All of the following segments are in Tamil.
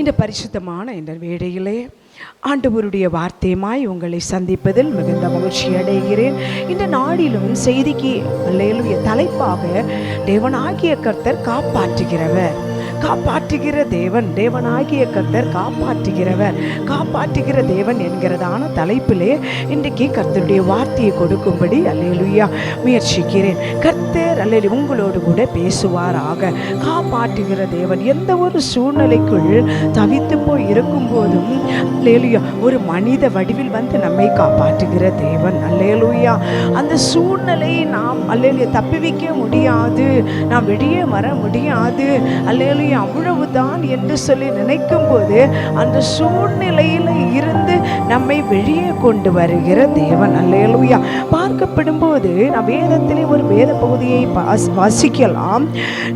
இந்த பரிசுத்தமான இந்த வேடையிலே ஆண்டவருடைய வார்த்தையுமாய் உங்களை சந்திப்பதில் மிகுந்த மகிழ்ச்சி அடைகிறேன். இந்த நாடிலும் செய்திக்கு தலைப்பாக தேவனாகிய கர்த்தர் காப்பாற்றுகிறவர். காப்பாற்றுகிற தேவன் தேவனாகிய கர்த்தர் காப்பாற்றுகிறவர். காப்பாற்றுகிற தேவன் என்கிறதான தலைப்பிலே இன்றைக்கு கர்த்தருடைய வார்த்தையை கொடுக்கும்படி அல்லேலுயா முயற்சிக்கிறேன். கர்த்தர் அல்லது உங்களோடு கூட பேசுவாராக. காப்பாற்றுகிற தேவன் எந்த ஒரு சூழ்நிலைக்குள் தவித்து போய் இருக்கும்போதும் அல்லேலுயா ஒரு மனித வடிவில் வந்து நம்மை காப்பாற்றுகிற தேவன். அல்லேலுயா. அந்த சூழ்நிலையை நாம் அல்லேலுயா தப்பிவிக்க முடியாது. நாம் வெளியே வர முடியாது. அல்லேலுயா அவ்வளவுதான் என்று சொல்லி நினைக்கும் போது அந்த சூழ்நிலையில் இருந்து நம்மை வெளியே கொண்டு வருகிற தேவன். அல்லேலுயா. பார்க்கப்படும் போது நான் வேதத்திலே ஒரு வேத பகுதியை வாசிக்கலாம்.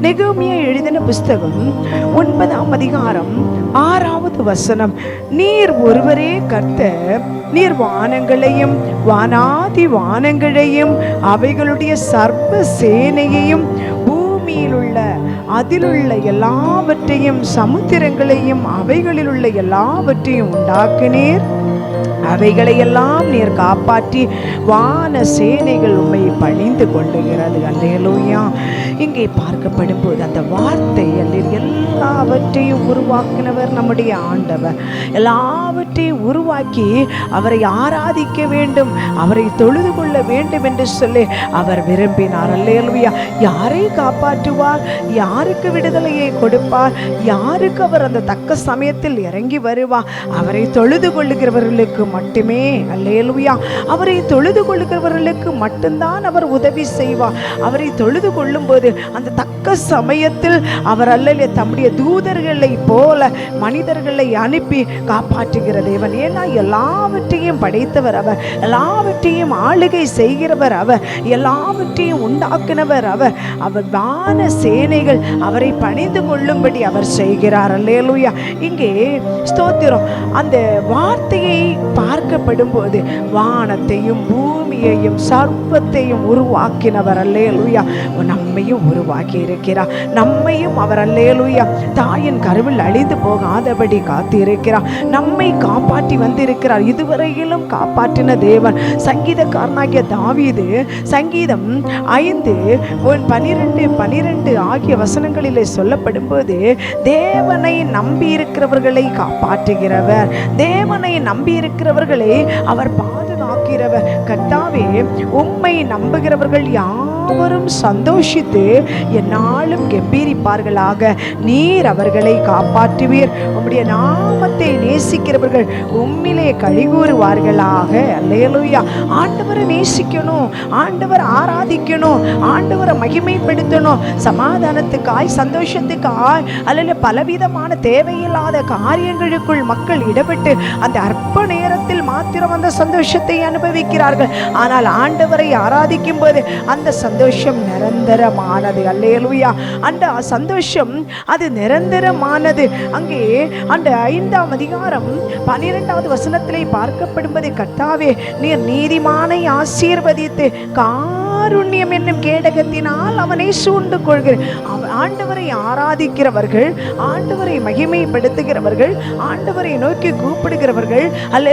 நெகோமியா எழுதின புஸ்தகம் ஒன்பதாம் அதிகாரம் ஆறாவது வசனம். நீர் ஒருவரே கர்த்தர் நீர் வானங்களையும் வானாதி வானங்களையும் அவைகளுடைய சர்வ சேனையையும் பூமியில் உள்ள அதிலுள்ள எல்லாவற்றையும் சமுத்திரங்களையும் அவைகளில் உள்ள எல்லாவற்றையும் உண்டாக்கினீர். அவைகளையெல்லாம் நீர் காப்பாற்றி வான சேனைகள் உண்மை பணிந்து கொள்ளுகிறது அல்லேலூயா. இங்கே பார்க்கப்படும் போது அந்த வார்த்தை அல்ல எல்லாவற்றையும் உருவாக்கினவர் நம்முடைய ஆண்டவர். எல்லாவற்றையும் உருவாக்கி அவரை ஆராதிக்க வேண்டும் அவரை தொழுது கொள்ள வேண்டும் என்று சொல்லி அவர் விரும்பினார். அல்லேலூயா. யாரை காப்பாற்றுவார்? யாருக்கு விடுதலையை கொடுப்பார்? யாருக்கு அவர் அந்த தக்க சமயத்தில் இறங்கி வருவார்? அவரை தொழுது கொள்ளுகிறவர்களுக்கு மட்டுமே. அல்லேலுயா. அவரை தொழுது கொள்கிறவர்களுக்கு மட்டும்தான் அவர் உதவி செய்வார். அவரை தொழுது கொள்ளும்போது அந்த தக்க சமயத்தில் அவர் அல்ல தம்முடைய தூதர்களை போல மனிதர்களை அனுப்பி காப்பாற்றுகிற தேவன். ஏன்னா எல்லாவற்றையும் படைத்தவர் அவர். எல்லாவற்றையும் ஆளுகை செய்கிறவர் அவர். எல்லாவற்றையும் உண்டாக்கினவர் அவர். அவர் வான சேனைகள் அவரை பணிந்து கொள்ளும்படி அவர் செய்கிறார். அல்லேலுயா. இங்கே ஸ்தோத்திரம். அந்த வார்த்தையை பார்க்கப்படும் போது வானத்தையும் பூமியையும் சர்வத்தையும் உருவாக்கினவர் அல்லே லூயா நம்மையும் உருவாக்கி இருக்கிறார். நம்மையும் அவர் அல்லேலூயா. தாயின் கருவில் அழிந்து போகாதபடி காத்து இருக்கிறார் நம்மை காப்பாற்றி வந்திருக்கிறார். இதுவரையிலும் காப்பாற்றின தேவன். சங்கீதக்காரனாகிய தாவீது சங்கீதம் ஐந்து ஒன் பனிரெண்டு பனிரெண்டு ஆகிய வசனங்களிலே சொல்லப்படும் போது தேவனை நம்பி இருக்கிறவர்களை காப்பாற்றுகிறவர். தேவனை நம்பி இருக்கிறவர்களை அவர் பாதுகாக்கிறவர். கர்த்தாவே உம்மை நம்புகிறவர்கள் யார்? எல்லாவரும் சந்தோஷித்து என்னாலும் கெம்பீரிப்பார்களாக. நீர் அவர்களை காப்பாற்றுவீர். உம்முடைய நாமத்தை நேசிக்கிறவர்கள் உம்மிலே கழிகூறுவார்களாக. அல்லையலுயா ஆண்டவரை நேசிக்கணும். ஆண்டவர் ஆராதிக்கணும். ஆண்டவரை மகிமைப்படுத்தணும். சமாதானத்துக்காய் சந்தோஷத்துக்காய் அல்ல பலவிதமான தேவையில்லாத காரியங்களுக்குள் மக்கள் இடப்பட்டு அந்த அற்ப நேரத்தில் மாத்திரம் அந்த சந்தோஷத்தை அனுபவிக்கிறார்கள். ஆனால் ஆண்டவரை ஆராதிக்கும் போது அந்த சந்தோஷம் நிரந்தரமானது. அல்லேலூயா. அந்த சந்தோஷம் அது நிரந்தரமானது. அங்கே அந்த ஐந்தாம் அதிகாரம் பன்னிரெண்டாவது வசனத்திலே பார்க்கப்படும்போது கர்த்தாவே நீர் நீதிமானை ஆசீர்வதித்து காருண்யம் என்னும் கேடகத்தினால் அவனை சூண்டு கொள்கிறேன் அவ- ஆண்டவரை ஆராதிக்கிறவர்கள் ஆண்டவரை மகிமைப்படுத்துகிறவர்கள் ஆண்டவரை நோக்கி கூப்பிடுகிறவர்கள் அல்ல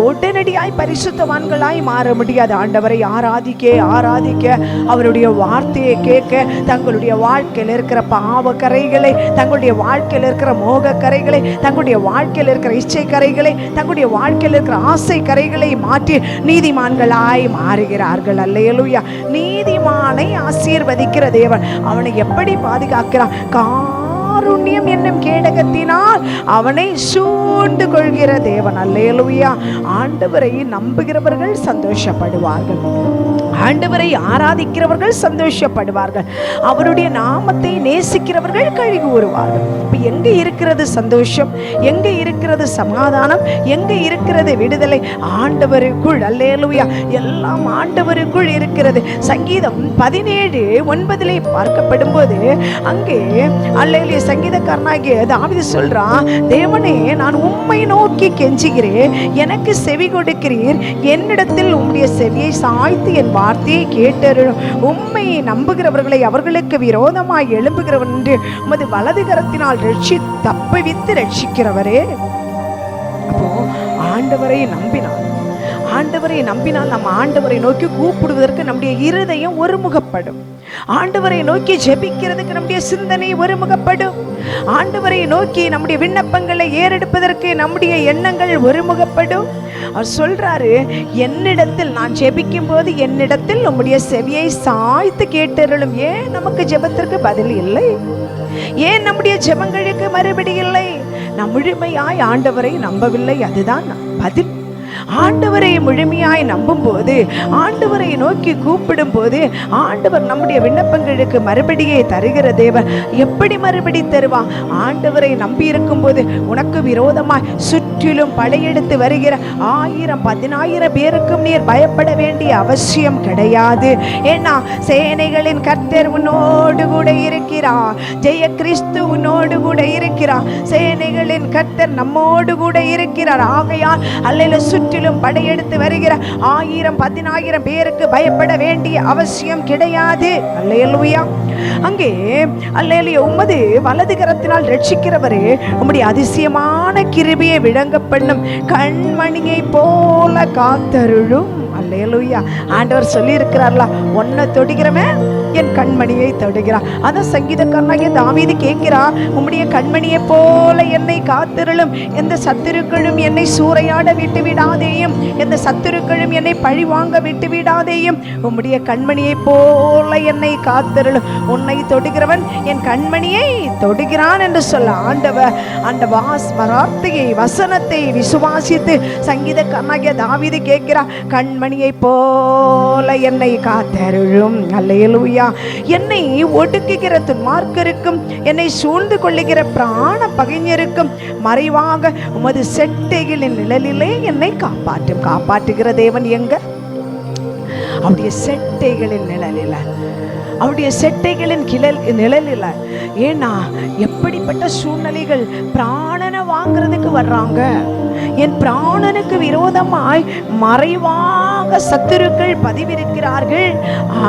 உடனடியாய் பரிசுத்தவான்களாய் மாற முடியாது. ஆண்டவரை ஆராதிக்க ஆராதிக்க அவருடைய வார்த்தையை கேட்க தங்களுடைய வாழ்க்கையில் இருக்கிற பாவ கரைகளை தங்களுடைய வாழ்க்கையில் இருக்கிற மோக கரைகளை தங்களுடைய வாழ்க்கையில் இருக்கிற இச்சை கரைகளை தங்களுடைய வாழ்க்கையில் இருக்கிற ஆசை கரைகளை மாற்றி நீதிமான்களாய் மாறுகிறார்கள். அல்லையலுயா நீதிமானை ஆசீர்வதிக்கிற தேவன். அவனை எப்படி பாதுகாக்கிறான்? காருண்யம் என்னும் கேடகத்தினால் அவனை சூண்டு கொள்கிற தேவன். அல்லேலுயா. ஆண்டவரை நம்புகிறவர்கள் சந்தோஷப்படுவார்கள். ஆண்டவரை ஆராதிக்கிறவர்கள் சந்தோஷப்படுவார்கள். அவருடைய நாமத்தை நேசிக்கிறவர்கள் கழி வருவார்கள் இப்போ எங்கே இருக்கிறது சந்தோஷம்? எங்கே இருக்கிறது சமாதானம்? எங்கே இருக்கிறது விடுதலை? ஆண்டவருக்குள் அல்லேலுயா. எல்லாம் ஆண்டவருக்குள் இருக்கிறது. சங்கீதம் பதினேழு ஒன்பதிலே பார்க்கப்படும் போது அங்கே அல்லேலிய சங்கீதக்காரனாகிய தாவிது சொல்கிறான் தேவனே நான் உண்மை நோக்கி கெஞ்சுகிறேன். எனக்கு செவி கொடுக்கிறீர். என்னிடத்தில் உம்முடைய செவியை சாய்த்து என் வாழ் வார்த்தையை கேட்டருளும். உண்மையை நம்புகிறவர்களை அவர்களுக்கு விரோதமாய் எழும்புகிறவன் என்று உமது வலது கரத்தினால் ரட்சி தப்புவித்து ரட்சிக்கிறவரே. அப்போ ஆண்டவரை நம்பினார். ஆண்டவரை நம்பினால் நம்ம ஆண்டவரை நோக்கி கூப்பிடுவதற்கு நம்முடைய இருதயம் ஒருமுகப்படும். ஆண்டவரை நோக்கி ஜெபிக்கிறதுக்கு நம்முடைய சிந்தனை ஒருமுகப்படும். ஆண்டவரை நோக்கி நம்முடைய விண்ணப்பங்களை ஏறெடுப்பதற்கு நம்முடைய எண்ணங்கள் ஒருமுகப்படும். அவர் சொல்றாரு என்னிடத்தில் நான் ஜெபிக்கும் போது என்னிடத்தில் நம்முடைய செவியை சாய்த்து கேட்டருளும். ஏன் நமக்கு ஜெபத்திற்கு பதில் இல்லை? ஏன் நம்முடைய ஜெபங்களுக்கு மறுபடி இல்லை? நம் முழுமையாய் ஆண்டவரை நம்பவில்லை. அதுதான் பதில் ஆண்டவரை முழுமையாய் நம்பும்போது ஆண்டவரை நோக்கி கூப்பிடும் போது ஆண்டவர் நம்முடைய விண்ணப்பங்களுக்கு மறுபடியே தருகிற தேவன். எப்படி மறுபடி தருவா ஆண்டவரை நம்பி இருக்கும் போது உனக்கு விரோதமாய் சுற்றிலும் படையெடுத்து வருகிற ஆயிரம் பதினாயிரம் பேருக்கும் நீர் பயப்பட வேண்டிய அவசியம் கிடையாது. ஏன்னா சேனைகளின் கர்த்தர் உன்னோடு கூட இருக்கிறார் ஜெய கிறிஸ்து உன்னோடு கூட இருக்கிறார் சேனைகளின் கர்த்தர் நம்மோடு கூட இருக்கிறார். ஆகையால் அல்லையில சுற்றிலும் படையெடுத்து வருகிற ஆயிரம் பதினாயிரம் பேருக்கு பயப்பட வேண்டிய அவசியம் கிடையாது. அல்லேலூயா. அங்கே அல்லேலூயா உமது வலது கரத்தினால் ரட்சிக்கிறவரே உம்முடைய அதிசயமான கிருபியை விளங்க பண்ணும் கண்மணியை போல காத்தருளும். அல்லேலூயா ஆண்டவர் சொல்லியிருக்கிறார்ல ஒன்னை உன்னை தொடுகிறவன் என் கண்மணியை தொடுகிறான். அதான் சங்கீதக்காரனாகிய தாமீது கேட்கிறா உம்முடைய கண்மணியை போல என்னை காத்திருளும். எந்த சத்துருக்களும் என்னை சூறையாட விட்டு விடாதேயும் எந்த சத்துருக்களும் என்னை பழி வாங்க விட்டு விடாதேயும் உம்முடைய கண்மணியை போல என்னை காத்திருளும். உன்னை தொடுகிறவன் என் கண்மணியை தொடுகிறான் என்று சொல்ல ஆண்டவர் அந்த வாஸ் வார்த்தையை வசனத்தை விசுவாசித்து சங்கீதக்காரனாகிய தாமீது கேட்கிறா கண்மணி மலையை போல என்னை காத்தருளும். அல்லையலூயா என்னை ஒடுக்குகிற துன்மார்க்கருக்கும் என்னை சூழ்ந்து கொள்ளுகிற பிராண பகைஞருக்கும் மறைவாக உமது செட்டைகளின் நிழலிலே என்னை காப்பாற்றும். காப்பாற்றுகிற தேவன் எங்க? அவருடைய செட்டைகளின் நிழலில். அவருடைய செட்டைகளின் கிளல் நிழலில். ஏன்னா எப்படிப்பட்ட சூழ்நிலைகள் பிராணனை வாங்குறதுக்கு வர்றாங்க. என் பிராணனுக்கு விரோதமாய் மறைவாக சத்துருக்கள் பதிவிருக்கிறார்கள்.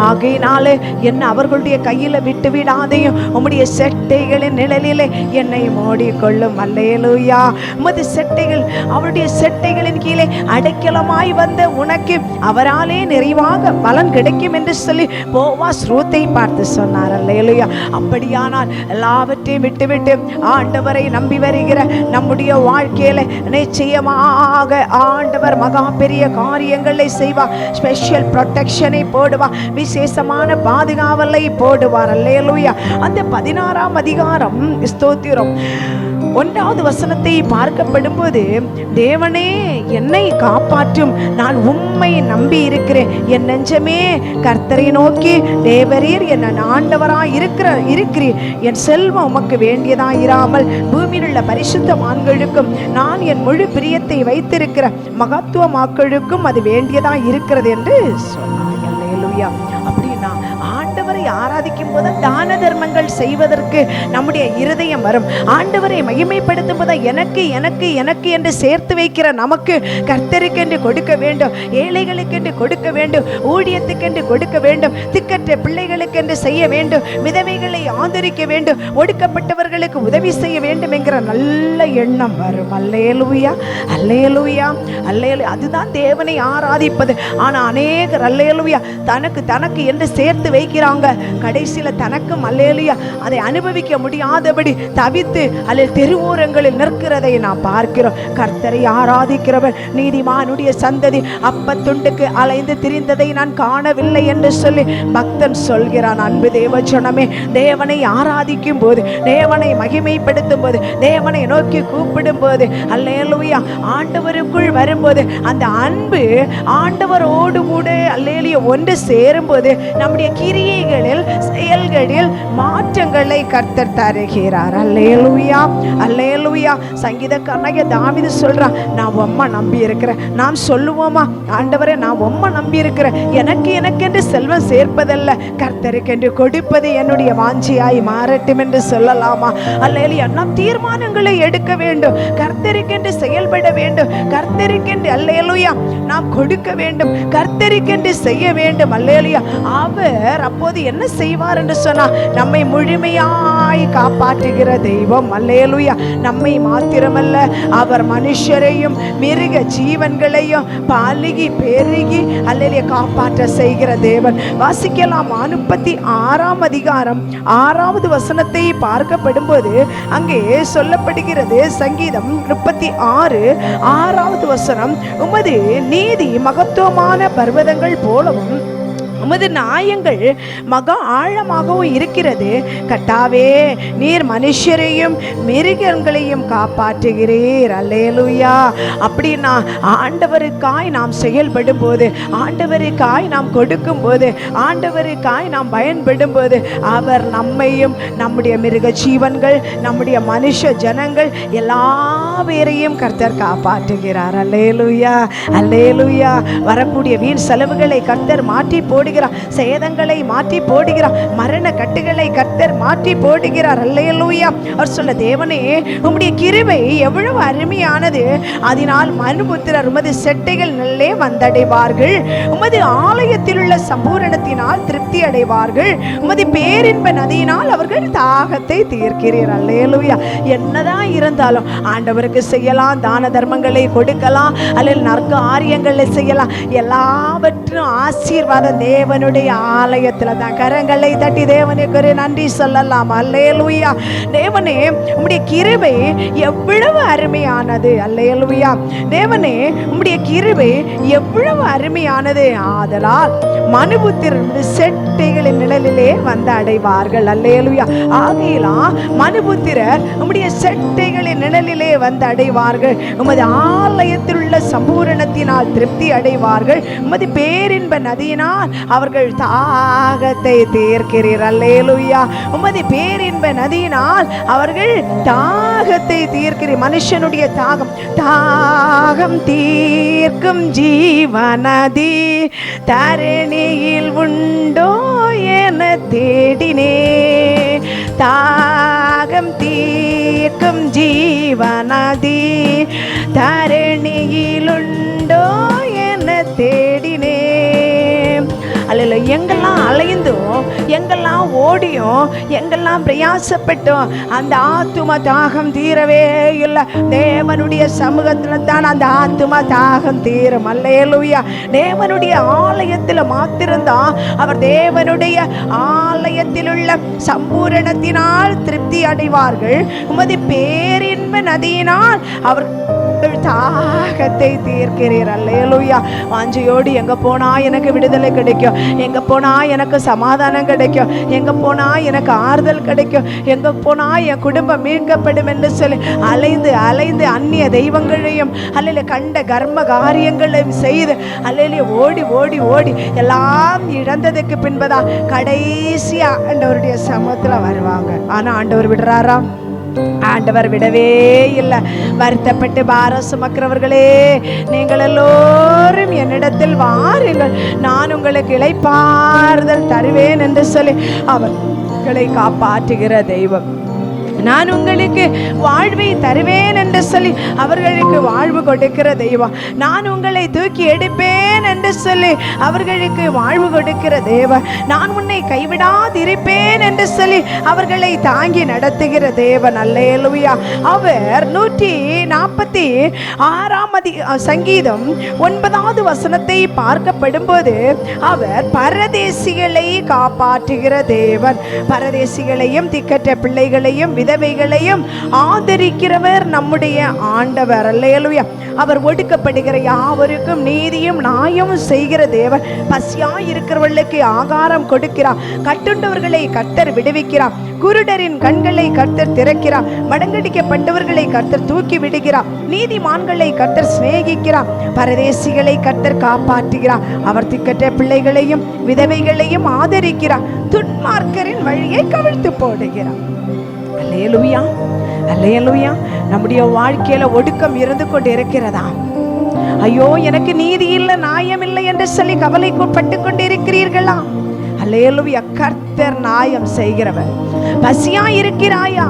ஆகையினாலே என்னை அவர்களுடைய கையில விட்டு விடாதையும் உம்முடைய செட்டைகளின் நிழலிலே என்னை மூடிக்கொள்ளும். அல்லையலூயா உமது செட்டைகள் அவருடைய செட்டைகளின் கீழே அடைக்கலமாய் வந்த உனக்கு அவராலே நிறைவாக பலன் கிடைக்கும் என்று சொல்லி போவா ஸ்ரோத்தை பார்த்து சொன்னார். அல்லேலூயா. அப்படியானால் எல்லாவற்றையும் விட்டுவிட்டு ஆண்டவரை நம்பி வருகிற நம்முடைய வாழ்க்கையில நிச்சயமாக ஆண்டவர் மகா பெரிய காரியங்களை செய்வார் ஸ்பெஷல் ப்ரொடெக்ஷனை போடுவார் விசேஷமான பாதுகாவலை போடுவார். அல்லேலூயா. அந்த பதினாறாம் அதிகாரம் ஸ்தோத்திரம். ஒன்றாவது வசனத்தை பார்க்கப்படும்போது தேவனே என்னை காப்பாற்றும். நான் உண்மை நம்பி இருக்கிறேன் என் நெஞ்சமே கர்த்தரை நோக்கி தேவரீர் என்ன ஆண்டவராய் இருக்கிற இருக்கிறீர். என் செல்வம் உமக்கு வேண்டியதாய் இராமல் பூமியில் உள்ள பரிசுத்தமான்களுக்கும் நான் என் முழு பிரியத்தை வைத்திருக்கிற மகத்துவமாக்களுக்கும் அது வேண்டியதாய் இருக்கிறது என்று சொன்னார். அப்படின்னா ஆண்டவரை ஆராதிக்கும் போது தான தர்மங்கள் செய்வதற்கு நம்முடைய இருதயம் வரும். ஆண்டவரை மகிமைப்படுத்தும் போது எனக்கு எனக்கு எனக்கு என்று சேர்த்து வைக்கிற நமக்கு கர்த்தருக்கென்று கொடுக்க வேண்டும் ஏழைகளுக்கென்று கொடுக்க வேண்டும் ஊழியத்துக்கென்று கொடுக்க வேண்டும் திக்கற்ற பிள்ளைகளுக்கென்று செய்ய வேண்டும் விதவைகளை ஆதரிக்க வேண்டும் ஒடுக்கப்பட்டவர்களுக்கு உதவி செய்ய வேண்டும் என்கிற நல்ல எண்ணம் வரும். அல்லேலூயா அல்லேலூயா அல்லேலு அதுதான் தேவனை ஆராதிப்பது. ஆனால் அநேகர் அல்லேலூயா தனக்கு தனக்கு என்று சேர்த்து வைக்கிறாங்க. கடைசியில் தனக்கும் அல்லேலுயா. அதை அனுபவிக்க முடியாதபடி தவித்து அல்லது தெருவோரங்களில் நிற்கிறதை நாம் பார்க்கிறோம். கர்த்தரை ஆராதிக்கிறவன் நீதிமானுடைய சந்ததி அப்பத்துண்டுக்கு அலைந்து திரிந்ததை நான் காணவில்லை என்று சொல்லி பக்தன் சொல்கிறான் அன்பு தேவஜனமே தேவனை ஆராதிக்கும் போது தேவனை மகிமைப்படுத்தும் போது தேவனை நோக்கி கூப்பிடும் போது அல்லேலுயா ஆண்டவருக்குள் வரும்போது அந்த அன்பு ஆண்டவரோடு கூட அல்லேலிய ஒன்று சேரும்போது நம்முடைய கிரியைகளில் செயல்களில் மாற்றங்களை கர்த்தர் தருகிறார். அல்லேலுயா அல்லேலுயா. சங்கீதக்காரனாகிய தாவிது சொல்றா நான் உம்மை நம்பி இருக்கிறேன் நாம் சொல்லுவோமா? ஆண்டவரே நான் உம்ம நம்பி இருக்கிறேன் எனக்கு எனக்கென்று செல்வம் சேர்ப்பதல்ல. கர்த்தருக்கென்று கொடுப்பது என்னுடைய வாஞ்சியாய் மாறட்டும் என்று சொல்லலாமா? அல்லேலியா நாம் தீர்மானங்களை எடுக்க வேண்டும். கர்த்தருக்கென்று செயல்பட வேண்டும். கர்த்தருக்கென்று அல்லேலுயா நாம் கொடுக்க வேண்டும். கர்த்தருக்கென்று செய்ய வேண்டும். அல்லேலூயா அவர் அப்போது என்ன செய்வார் என்று சொன்னா நம்மை முழுமையாய் காப்பாற்றுகிற தெய்வம். அல்லேலுயா. நம்மை மாத்திரமல்ல அவர் மனுஷரையும் மிருக ஜீவன்களையும் பலுகி பெருகி அல்லலையை காப்பாற்ற செய்கிற தேவன். வாசிக்கலாம் முப்பத்தி ஆறாம் அதிகாரம். ஆறாவது வசனத்தை பார்க்கப்படும்போது அங்கே சொல்லப்படுகிறது சங்கீதம் முப்பத்தி ஆறு. ஆறாவது வசனம் உமது நீதி மகத்துவமான பர்வதங்கள் போலவும் உமது நியாயங்கள் மகா ஆழமாகவும் இருக்கிறது. கட்டாவே நீர் மனுஷரையும் மிருகங்களையும் காப்பாற்றுகிறீர். அல்லேலுயா. அப்படின்னா ஆண்டவருக்காய் நாம் செயல்படும் போது ஆண்டவருக்காய் நாம் கொடுக்கும் போது ஆண்டவருக்காய் நாம் பயன்படும் போது அவர் நம்மையும் நம்முடைய மிருக ஜீவன்கள் நம்முடைய மனுஷ ஜனங்கள் எல்லா பேரையும் கர்த்தர் காப்பாற்றுகிறார். அல்லேலுயா. அல்லேலுயா. வரக்கூடிய வீண் செலவுகளை கர்த்தர் மாற்றி போடுகிறார். சேதங்களை மாற்றி போடுகிறார். மரண கட்டுகளை கர்த்தர் மாற்றி போடுகிறார். அல்லேலூயா. அவர் சொல்ல தேவனே உம்முடைய கிருபை எவ்வளவு அருமையானது. அதனால் மனுபுத்திரர் உமது செட்டைகள் நல்லே வந்தடைவார்கள். உமது ஆலயத்தில் உள்ள சம்பூரணத்தினால் திருப்தி அடைவார்கள். உமது பேரின்ப நதியினால் அவர்கள் தாகத்தை தீர்க்கிறீர். அல்லேலூயா. என்னதான் இருந்தாலும் ஆண்டவருக்கு செய்யலாம். தான தர்மங்களை கொடுக்கலாம். அல்லது நற்க ஆரியங்களை செய்யலாம். எல்லாவற்றும் ஆசீர்வாதம் தேவனுடைய ஆலயத்தில் தான் கரங்களை தட்டி தேவனுக்கு ஒரு நன்றி சொல்லலாம். அல்லேலுயா. தேவனே உம்முடைய கிருபை எவ்வளவு அருமையானது. அல்லேலுயா. தேவனே உம்முடைய கிருபை எவ்வளவு அருமையானது. ஆதலால் மனுபுத்திர செட்டைகளின் நிழலிலே வந்து அடைவார்கள். அல்லேலுயா. ஆகையிலாம் மனுபுத்திரர் உம்முடைய செட்டைகளின் நிழலிலே வந்து அடைவார்கள். உமது ஆலயத்தில் உள்ள சம்பூரணத்தினால் திருப்தி அடைவார்கள். உமது பேரின்ப நதியினால் அவர்கள் தாகத்தை தீர்க்கிறீர். அல்லேலுயா. உமது பேரின்ப நதியினால் அவர்கள் தாகத்தை தீர்க்கிறீர். மனுஷனுடைய தாகம். தாகம் தீர்க்கும் ஜீவநதி தரணியில் உண்டோ என தேடினே. தாகம் தீர்க்கும் ஜீவநதி தரணியிலுண்டோ என தேடி. அல்ல எங்கெல்லாம் அலைந்தும் எங்கெல்லாம் ஓடியும் எங்கெல்லாம் பிரயாசப்பட்டோம் அந்த ஆத்தும தாகம் தீரவே இல்லை. தேவனுடைய சமூகத்தில் தான் அந்த ஆத்தும தாகம் தீரும். அல்லையலுயா தேவனுடைய ஆலயத்தில் மாத்திருந்தான். அவர் தேவனுடைய ஆலயத்தில் உள்ள சம்பூரணத்தினால் திருப்தி அடைவார்கள். உமது பேரின்ப நதியினால் அவர் தாகத்தை தீர்க்கிறீர். அல்லேலூயா. வாஞ்சியோடு எங்க போனா எனக்கு விடுதலை கிடைக்கும். எங்க போனா எனக்கு சமாதானம் கிடைக்கும். எங்க போனா எனக்கு ஆறுதல் கிடைக்கும். எங்க போனா என் குடும்பம் மீட்கப்படும் என்று சொல்லி அலைந்து அலைந்து அந்நிய தெய்வங்களையும் அல்லையில கண்ட கர்ம காரியங்களையும் செய்து அல்லையிலே ஓடி ஓடி ஓடி எல்லாம் இழந்ததுக்கு பின்பதான் கடைசியா ஆண்டவருடைய சமூகத்துல வருவாங்க. ஆனா ஆண்டவர் விடுறாராம் ஆண்டவர் விடவே இல்லை. வருத்தப்பட்டு பாரம் சுமக்கிறவர்களே நீங்கள் எல்லோரும் என்னிடத்தில் வாருங்கள். நான் உங்களுக்கு இழைப்பாறுதல் தருவேன் என்று சொல்லி அவர்களை உங்களை காப்பாற்றுகிற தெய்வம். நான் உங்களுக்கு வாழ்வை தருவேன் என்று சொல்லி அவர்களுக்கு வாழ்வு கொடுக்கிற தெய்வம். நான் உங்களை தூக்கி எடுப்பேன் என்று சொல்லி அவர்களுக்கு வாழ்வு கொடுக்கிற தேவன் நான் உன்னை கைவிடாதிருப்பேன் என்று சொல்லி அவர்களை தாங்கி நடத்துகிற தேவன் அல்லேலுயா. அவர் நூற்றி நாற்பத்தி ஆறாம் அதி சங்கீதம் ஒன்பதாவது வசனத்தை பார்க்கப்படும் போது அவர் பரதேசிகளை காப்பாற்றுகிற தேவன். பரதேசிகளையும் திக்கற்ற பிள்ளைகளையும் விதவைகளையும் ஆதரிக்கிறவர் நம்முடைய ஆண்டவர் அல்லேலுயா. அவர் ஒடுக்கப்படுகிற யாவருக்கும் நீதியும் நியாயமும் செய்கிற தேவன். பசியாய் இருக்கிறவர்களுக்கு ஆகாரம் கொடுக்கிறார். கட்டுண்டவர்களை கட்டர் விடுவிக்க வைக்கிறார் குருடரின் கண்களை கர்த்தர் திறக்கிறார். மடங்கடிக்கப்பட்டவர்களை கர்த்தர் தூக்கி விடுகிறார். நீதிமான்களை கர்த்தர் சிநேகிக்கிறார். பரதேசிகளை கர்த்தர் காப்பாற்றுகிறார். அவர் திக்கற்ற பிள்ளைகளையும் விதவைகளையும் ஆதரிக்கிறார். துன்மார்க்கரின் வழியை கவிழ்த்து போடுகிறார். அல்லேலுயா அல்லேலுயா. நம்முடைய வாழ்க்கையில ஒடுக்கம் இருந்து கொண்டு இருக்கிறதா ஐயோ எனக்கு நீதி இல்லை நியாயம் இல்லை என்று சொல்லி கவலைக்குட்பட்டு கொண்டு இருக்கிறீர்களா அல்லேலுயா கர்த்தர் நாயம் செய்கிறவர். பசியா இருக்கிறாயா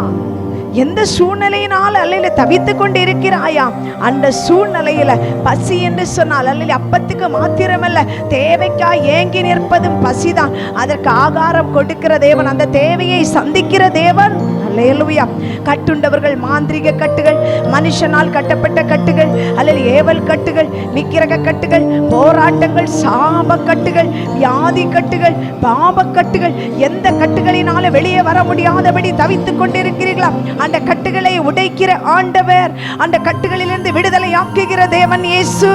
எந்த சூழ்நிலையினால் அல்லையில தவித்து கொண்டு இருக்கிறாயா அந்த சூழ்நிலையில பசி என்று சொன்னால் அல்லையில அப்பத்துக்கு மாத்திரமல்ல தேவைக்காய் ஏங்கி நிற்பதும் பசிதான். அதற்கு ஆகாரம் கொடுக்கிற தேவன் அந்த தேவையை சந்திக்கிற தேவன். அல்லேலூயா. கட்டுண்டவர்கள் மாந்திரிக கட்டுகள் மனுஷனால் கட்டப்பட்ட கட்டுகள் அல்லது ஏவல் கட்டுகள் நிக்கிரக கட்டுகள் போராட்டங்கள் சாப கட்டுகள் வியாதி கட்டுகள் பாப கட்டுகள் எந்த கட்டுகளினால வெளியே வர முடியாதபடி தவித்துக் கொண்டிருக்கிறீர்களா? அந்த கட்டுகளை உடைக்கிற ஆண்டவர் அந்த கட்டுகளிலிருந்து விடுதலை ஆக்குகிற தேவன் இயேசு.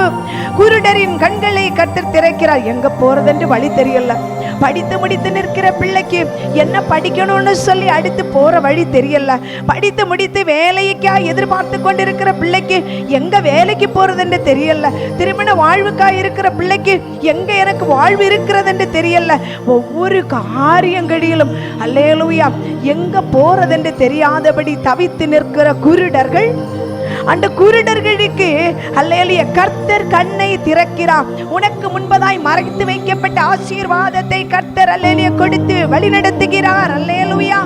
குருடரின் கண்களை கட்டு திறக்கிறார். எங்க போறதென்று வழி தெரியல. படித்து முடித்து நிற்கிற பிள்ளைக்கு என்ன படிக்கணும்னு சொல்லி அடுத்து போற வழி தெரியல. படித்து முடித்து வேலைக்கா எதிர்பார்த்து கொண்டிருக்கிற பிள்ளைக்கு எங்க வேலைக்கு போறதுன்னு தெரியல. திருமண வாழ்வுக்காக இருக்கிற பிள்ளைக்கு எங்க எனக்கு வாழ்வு இருக்கிறதுன்னு தெரியல. ஒவ்வொரு காரியங்களிலும் அல்லேலூயா எங்க போறதுன்னு தெரியாதபடி தவித்து நிற்கிற குருடர்கள் அந்த குருடர்களுக்கு அல்லேலிய கர்த்தர் கண்ணை திறக்கிறார். உனக்கு முன்பதாய் மறைத்து வைக்கப்பட்ட ஆசீர்வாதத்தை கர்த்தர் அல்லேலிய கொடுத்து வழிநடத்துகிறார். அல்லேலுயா.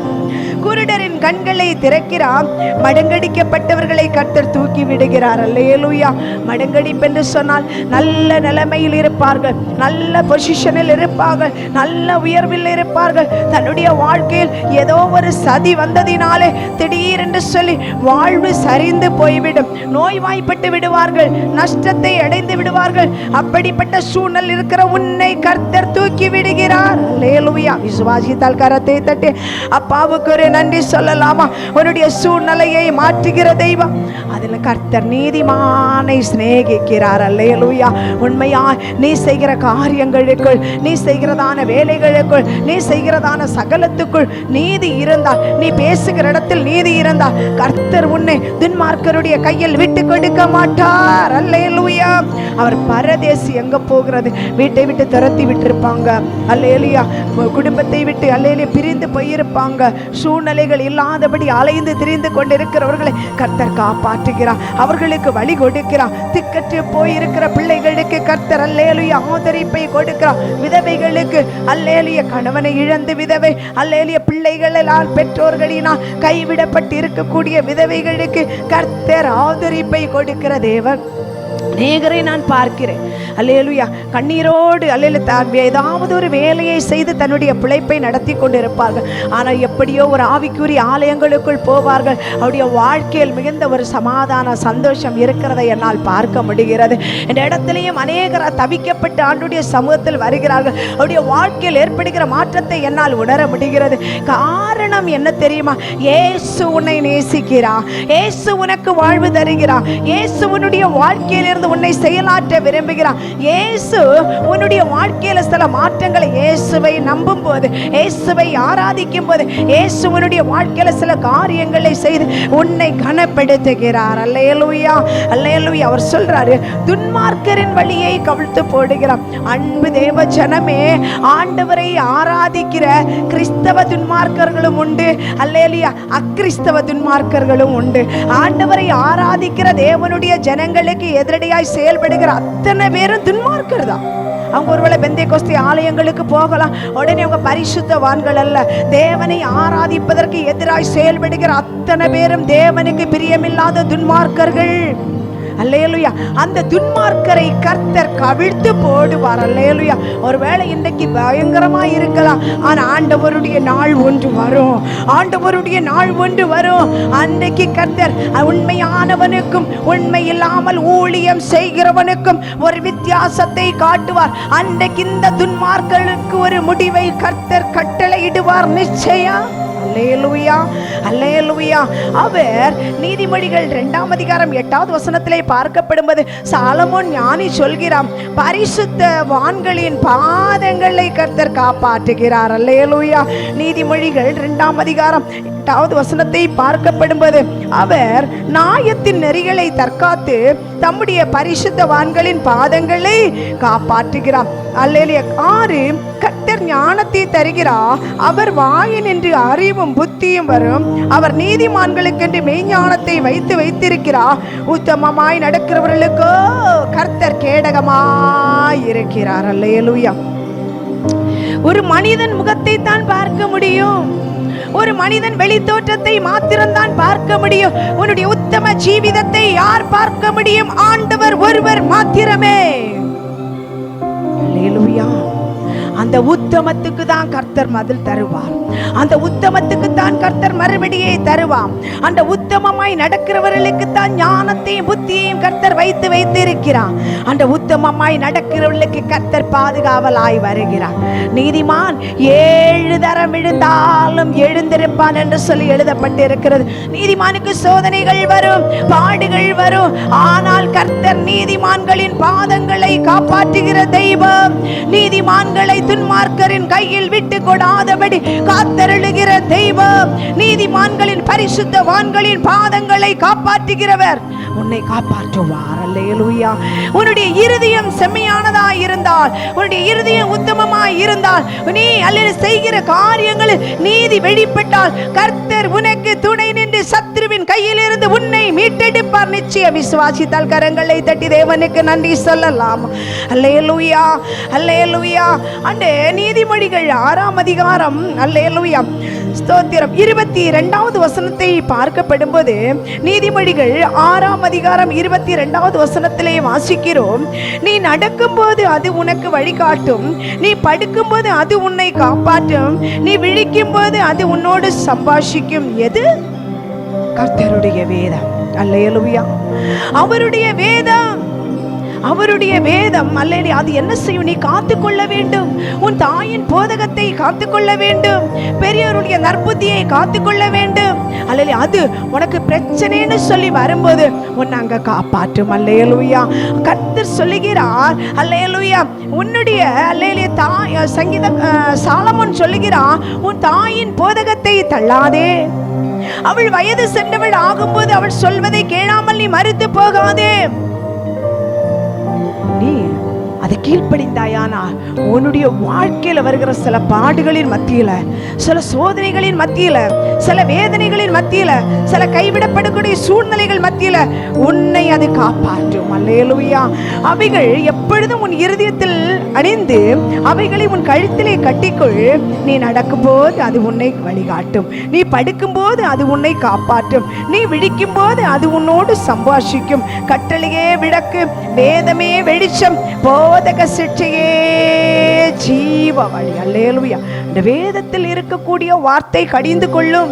குருடரின் கண்களை திறக்கிறார். மடங்கடிக்கப்பட்டவர்களை கர்த்தர் தூக்கி விடுகிறார். அல்லேலூயா. மடங்கடிப்பு என்று சொன்னால் நல்ல நிலைமையில் இருப்பார்கள். நல்ல பொசிஷனில் இருப்பார்கள். நல்ல உயர்வில் இருப்பார்கள். தன்னுடைய வாழ்க்கையில் ஏதோ ஒரு சதி வந்ததினாலே திடீரென்று சொல்லி வாழ்வு சரிந்து போய்விடும். நோய்வாய்ப்பட்டு விடுவார்கள். நஷ்டத்தை அடைந்து விடுவார்கள். அப்படிப்பட்ட சூழ்நிலை இருக்கிற உன்னை கர்த்தர் தூக்கி விடுகிறார். லேலுயா விசுவாசித்தால் கரத்தை தட்டி. அப்பாவுக்கு ஒரு நன்றி சொல்லலாமா? உன்னுடைய சூழ்நிலையை மாற்றுகிற தெய்வம். அதில் கர்த்தர் நீதிமானை சிநேகிக்கிறார். அல்லையலூயா உண்மையா நீ செய்கிற காரியங்களுக்குள் நீ செய்கிறதான வேலைகளுக்குள் நீ செய்கிறதான சகலத்துக்குள் நீதி இருந்தால் நீ பேசுகிற இடத்தில் நீதி இருந்தால் கர்த்தர் உன்னை துன்மார்க்கருடைய கையில் விட்டு கொடுக்க மாட்டார். அல்லையலூயா அவர் பரதேசி எங்க போகிறது? வீட்டை விட்டு துரத்தி விட்டிருப்பாங்க. அல்லையலியா குடும்பத்தை விட்டு அல்லையிலே பிரிந்து போயிருப்பாங்க. சூழ் சூழ்நிலைகள் இல்லாதபடி அலைந்து திரிந்து கொண்டிருக்கிறவர்களை கர்த்தர் காப்பாற்றுகிறார். அவர்களுக்கு வழி கொடுக்கிறார். திக்கற்று போயிருக்கிற பிள்ளைகளுக்கு கர்த்தர் அல்லேலியா ஆதரிப்பை கொடுக்கிறார். விதவைகளுக்கு அல்லேலிய கணவனை இழந்து விதவை அல்லேலிய பிள்ளைகளால் பெற்றோர்களினால் கைவிடப்பட்டு இருக்கக்கூடிய விதவைகளுக்கு கர்த்தர் ஆதரிப்பை கொடுக்கிற தேவன். அநேகரை நான் பார்க்கிறேன். அல்லேலுயா. கண்ணீரோடு அல்லேலு தான் ஏதாவது ஒரு வேலையை செய்து தன்னுடைய பிழைப்பை நடத்தி கொண்டிருப்பார்கள். ஆனால் எப்படியோ ஒரு ஆவிக்குரிய ஆலயங்களுக்குள் போவார்கள். அவருடைய வாழ்க்கையில் மிகுந்த ஒரு சமாதான சந்தோஷம் இருக்கிறதை என்னால் பார்க்க முடிகிறது. இந்த இடத்துலையும் அநேகர் தவிக்கப்பட்டு ஆண்டுடைய சமூகத்தில் வருகிறார்கள். அவருடைய வாழ்க்கையில் ஏற்படுகிற மாற்றத்தை என்னால் உணர முடிகிறது. காரணம் என்ன தெரியுமா? ஏசு உன்னை நேசிக்கிறான் ஏசு உனக்கு வாழ்வு தருகிறான் ஏசு உன்னுடைய வாழ்க்கையிலிருந்து உன்னை செயலாற்ற விரும்புகிறார். இயேசு உன்னுடைய வாழ்க்கையில சில மாற்றங்களை இயேசுவை நம்பும் போது இயேசுவை ஆராதிக்கும் போது இயேசு உன்னுடைய வாழ்க்கையில சில காரியங்களை செய்து உன்னை கனப்படுத்துகிறார். அல்லையலுயா அல்லையலுயா அவர் சொல்றாரு துன்மார்க்கரின் வழியை கவிழ்த்து போடுகிறார் அன்பு தேவ ஜனமே ஆண்டவரை ஆராதிக்கிற கிறிஸ்தவ துன்மார்க்கர்களும் உண்டு. அல்லேலியா அக்கிறிஸ்தவ துன்மார்க்கர்களும் உண்டு. ஆண்டவரை ஆராதிக்கிற தேவனுடைய ஜனங்களுக்கு எதிரடி எதிரடியாய் செயல்படுகிற அத்தனை பேரும் துன்மார்க்கர் தான் அவங்க ஒருவேளை பெந்தை கோஸ்தி ஆலயங்களுக்கு போகலாம். உடனே அவங்க பரிசுத்தவான்கள் அல்ல. தேவனை ஆராதிப்பதற்கு எதிராய் செயல்படுகிற அத்தனை பேரும் தேவனுக்கு பிரியமில்லாத துன்மார்க்கர்கள். அல்லேலுயா. அந்த துன்மார்க்கரை கர்த்தர் கவிழ்த்து போடுவார். அல்லேலுயா. ஒருவேளை இன்றைக்கு பயங்கரமா இருக்கலாம். ஆனா ஆண்டவருடைய நாள் ஒன்று வரும். ஆண்டவருடைய நாள் ஒன்று வரும். அன்றைக்கு கர்த்தர் உண்மையானவனுக்கும் உண்மை இல்லாமல் ஊழியம் செய்கிறவனுக்கும் ஒரு வித்தியாசத்தை காட்டுவார். அன்றைக்கு இந்த துன்மார்களுக்கு ஒரு முடிவை கர்த்தர் கட்டளையிடுவார். நிச்சயம். அல்லேலூயா அல்லேலூயா அவர் நீதிமொழிகள் இரண்டாம் அதிகாரம் எட்டாவது வசனத்திலே பார்க்கப்படும்போது சாலமோன் ஞானி சொல்கிறான் பரிசுத்த வான்களின் பாதங்களை கர்த்தர் காப்பாற்றுகிறார். அல்லேலூயா நீதிமொழிகள் இரண்டாம் அதிகாரம் எட்டாவது வசனத்தை பார்க்கப்படும்போது அவர் நாயத்தின் நெறிகளை தற்காத்து தம்முடைய பரிசுத்த வான்களின் பாதங்களை காப்பாற்றுகிறார். அல்லேலிய. ஆறு கட்டர் ஞானத்தை தருகிறார் அவர் வாயினின்று அறிவும் புத்தியும் வரும். அவர் நீதிமான்களுக்கென்று மெய்ஞானத்தை வைத்து வைத்திருக்கிறார் உத்தமமாய் நடக்கிறவர்களுக்கோ கர்த்தர் கேடகமாய் இருக்கிறார். அல்லேலுயா. ஒரு மனிதன் முகத்தை தான் பார்க்க முடியும். ஒரு மனிதன் வெளித்தோற்றத்தை மாத்திரம்தான் பார்க்க முடியும். உன்னுடைய உத்தம ஜீவிதத்தை யார் பார்க்க முடியும்? ஆண்டவர் ஒருவர் மாத்திரமே. அந்த உத்தமத்துக்கு தான் கர்த்தர் மதில் தருவார். அந்த உத்தமத்துக்கு தான் கர்த்தர் மறுபடியை தருவார். அந்த உத்தமமாய் நடக்கிறவர்களுக்கு தான் ஞானத்தையும் புத்தியையும் கர்த்தர் வைத்து வைத்திருக்கிறார். அந்த உத்தமமாய் நடக்கிறவர்களுக்கு கர்த்தர் பாதுகாவலாய் வருகிறார். நீதிமான் ஏழு தரம் விழுந்தாலும் எழுந்திருப்பான் என்று சொல்லி எழுதப்பட்டு இருக்கிறது நீதிமானுக்கு சோதனைகள் வரும் பாடுகள் வரும். ஆனால் கர்த்தர் நீதிமான்களின் பாதங்களை காப்பாற்றுகிற தெய்வம் நீதிமான்களை துன்மார்க்கரின் கையில் விட்டு கொடாதபடி காத்தருளுகிற தெய்வம். நீதிமான்களின் பரிசுத்தவான்களின் பாதங்களை காப்பாற்றுகிறவர். உன்னை காப்பாற்றுவார். அல்லேலூயா. உன்னுடைய இருதயம் செம்மையானதா இருந்தால் உன்னுடைய இருதயம் உத்தமமாய் இருந்தால் நீ அல்லது செய்கிற காரியங்களில் நீதி வெளிப்பட்டால் கர்த்தர் உனக்கு துணை நின்று சத்ருவின் கையிலிருந்து உன்னை மீட்டெடுப்பார். நிச்சயம் விசுவாசித்தால் கரங்களை தட்டி தேவனுக்கு நன்றி சொல்லலாம். அல்லேலூயா. அல்லேலூயா. அண்டு நீதிமொழிகள் ஆறாம் அதிகாரம். அல்லேலூயா. ஸ்தோத்திரம். இருபத்தி இரண்டாவது வசனத்தை பார்க்கப்படும்போது நீதிமொழிகள் ஆறாம் அதிகாரம் இருபத்தி இரண்டாவது வசனத்திலே வாசிக்கிறோம். நீ நடக்கும்போது அது உனக்கு வழிகாட்டும். நீ படுக்கும்போது அது உன்னை காப்பாற்றும். நீ விழிக்கும்போது அது உன்னோடு சம்பாஷிக்கும். எது? கர்த்தருடைய வேதம். அல்லையலுவியா அவருடைய வேதம். அவருடைய வேதம் அல்லேலி அது என்ன செய்யும்? நீ காத்துக்கொள்ள வேண்டும். உன் தாயின் போதகத்தை காத்துக்கொள்ள வேண்டும். பெரியவருடைய நற்புத்தியை காத்துக்கொள்ள வேண்டும். அல்லேலி அது உனக்கு பிரச்சனைன்னு சொல்லி வரும்போது உன் அங்க காப்பாற்றும். அல்லேலூயா கர்த்தர் சொல்லுகிறார் அல்லேலூயா உன்னுடைய அல்லேலி தாய் சங்கீத சாலமோன் சொல்லுகிறான் உன் தாயின் போதகத்தை தள்ளாதே. அவள் வயது சென்றவள் ஆகும்போது அவள் சொல்வதை கேளாமல் நீ மறுத்து போகாதே. நீ அதை கீழ்ப்படிந்தாயானா? உன்னுடைய வாழ்க்கையில வருகிற சில பாடுகளின் மத்தியில சில சோதனைகளின் மத்தியில சில வேதனைகளின் மத்தியில சில கைவிடப்படக்கூடிய சூழ்நிலைகள் மத்தியில உன்னை அது காப்பாற்றும். அல்லேலுயா. அவைகள் எப்பொழுதும் உன் இருதயத்தில் அணிந்து அவைகளை உன் கழுத்திலே கட்டிக்கொள். நீ நடக்கும்போது அது உன்னை வழிகாட்டும். நீ படுக்கும்போது அது உன்னை காப்பாற்றும். நீ விழிக்கும்போது அது உன்னோடு சம்பாஷிக்கும். கட்டளையே விளக்கு வேதமே வெளிச்சம். போதக சிற்றையே ஜீவ வழி. அல்லேலுயா. இந்த வேதத்தில் இருக்கக்கூடிய வார்த்தை கடிந்து கொள்ளும்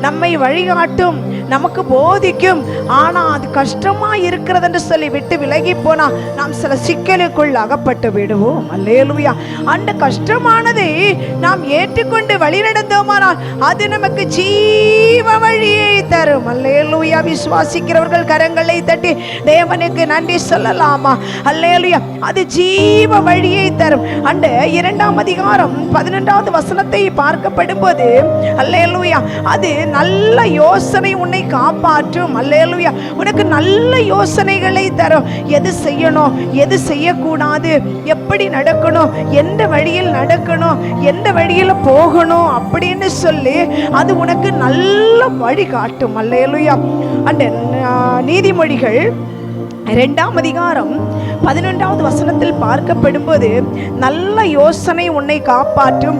நம்மை வழிகாட்டும் நமக்கு போதிக்கும். ஆனா அது கஷ்டமா இருக்கிறது என்று சொல்லி விட்டு விலகி போனா நாம் சில சிக்கலுக்குள் அகப்பட்டு விடுவோம். அல்லேலுயா. அந்த கஷ்டமானதை நாம் ஏற்றுக்கொண்டு வழி நடந்தோமானால் அது நமக்கு ஜீவ வழியை தரும். அல்லேலுயா. விசுவாசிக்கிறவர்கள் கரங்களை தட்டி தேவனுக்கு நன்றி சொல்லலாமா? அல்லேலுயா. அது ஜீவ வழியை தரும். அந்த இரண்டாம் அதிகாரம் பதினெண்டாவது வசனத்தை பார்க்கப்படும் போது அல்லேலுயா அது நல்ல யோசனை உன்னை காப்பாற்றும். அல்லேலுயா. உனக்கு நல்ல யோசனைகளை தரும். எது செய்யணும்? எது செய்யக்கூடாது? எப்படி நடக்கணும்? எந்த வழியில் நடக்கணும்? எந்த வழியில் போகணும்? அப்படின்னு சொல்லி அது உனக்கு நல்ல வழி காட்டும். அல்லேலுயா. அந்த நீதிமொழிகள் ரெண்டாம் அதிகாரம் பதினொன்றாவது வசனத்தில் பார்க்கப்படும்போது நல்ல யோசனை உன்னை காப்பாற்றும்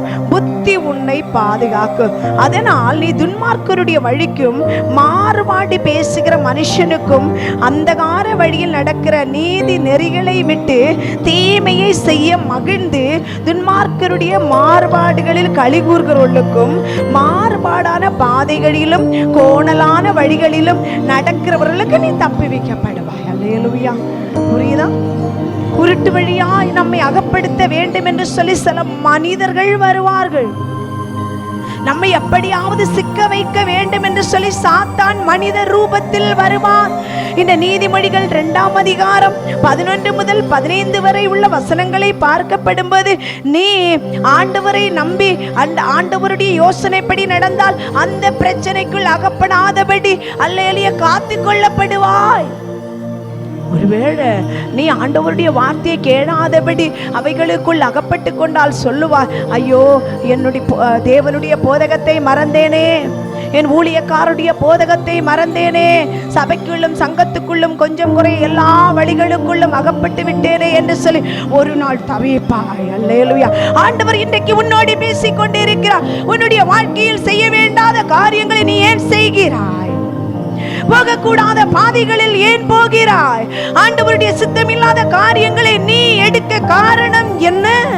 சக்தி உன்னை பாதுகாக்கும் அதனால் நீ துன்மார்க்கருடைய வழிக்கும் மாறுபாடு பேசுகிற மனுஷனுக்கும் அந்தகார வழியில் நடக்கிற நீதி நெறிகளை விட்டு தீமையை செய்ய மகிழ்ந்து துன்மார்க்கருடைய மாறுபாடுகளில் கலிகூறுகிறவர்களுக்கும் மாறுபாடான பாதைகளிலும் கோணலான வழிகளிலும் நடக்கிறவர்களுக்கு நீ தப்பி வைக்கப்படுவாய். அல்லையலுவியா புரியுதா? குருட்டு வழியாய் நம்மை அகப்படுத்த வேண்டும் என்று சொல்லி சில மனிதர்கள் வருவார்கள். நம்மை எப்படியாவது சிக்க வைக்க வேண்டும் என்று சொல்லி சாத்தான் மனித ரூபத்தில் வருவான் இந்த நீதிமொழிகள் இரண்டாம் அதிகாரம் பதினொன்று முதல் பதினைந்து வரை உள்ள வசனங்களை பார்க்கப்படும்போது நீ ஆண்டவரை நம்பி அந்த ஆண்டவருடைய யோசனைப்படி நடந்தால் அந்த பிரச்சனைக்குள் அகப்படாதபடி அல்லேலிய காத்து கொள்ளப்படுவாய். ஒருவேளை நீ ஆண்டவருடைய வார்த்தையை கேளாதபடி அவைகளுக்குள் அகப்பட்டு கொண்டால் சொல்லுவாய் ஐயோ என்னுடைய தேவனுடைய போதகத்தை மறந்தேனே. என் ஊழியக்காருடைய போதகத்தை மறந்தேனே. சபைக்குள்ளும் சங்கத்துக்குள்ளும் கொஞ்சம் குறை எல்லா வழிகளுக்குள்ளும் அகப்பட்டு விட்டேனே என்று சொல்லி ஒரு நாள் தவிப்பாய். அல்லேலுயா. ஆண்டவர் இன்றைக்கு உன்னோடு பேசிக் கொண்டிருக்கிறார் உன்னுடைய வாழ்க்கையில் செய்ய வேண்டாத காரியங்களை நீ ஏன் செய்கிறாய்? போகக்கூடாத பாதைகளில் ஏன் போகிறாய்? ஆண்டவருடைய சித்தமில்லாத காரியங்களை நீ எடுக்க காரணம் என்ன?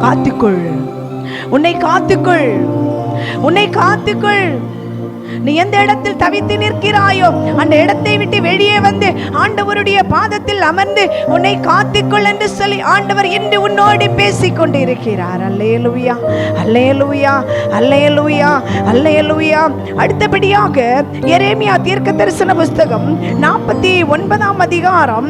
காத்துக்கொள். உன்னை காத்துக்கொள். உன்னை காத்துக்கொள். நீ எந்த இடத்தில் தவித்து நிற்கிறாயோ அந்த இடத்தை விட்டு வெளியே வந்து ஆண்டவருடைய பாதத்தில் அமர்ந்து உன்னை காத்துக்கொள் என்று சொல்லி ஆண்டவர் இன்று உன்னோடு பேசிக் கொண்டிருக்கிறார் அல்லேலுயா அல்லேலுயா அல்லேலுயா அல்லேலுயா. அடுத்தபடியாக எரேமியா தீர்க்க தரிசன புஸ்தகம் நாற்பத்தி ஒன்பதாம் அதிகாரம்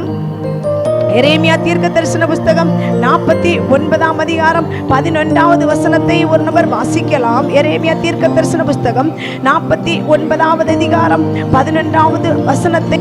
எரேமியா தீர்க்க தரிசன புஸ்தகம் நாற்பத்தி ஒன்பதாம் அதிகாரம் பதினொன்றாவது வசனத்தை ஒரு நபர் வாசிக்கலாம். எரேமியா தீர்க்க தரிசன புஸ்தகம் நாற்பத்தி ஒன்பதாவது அதிகாரம் பதினொன்றாவது வசனத்தை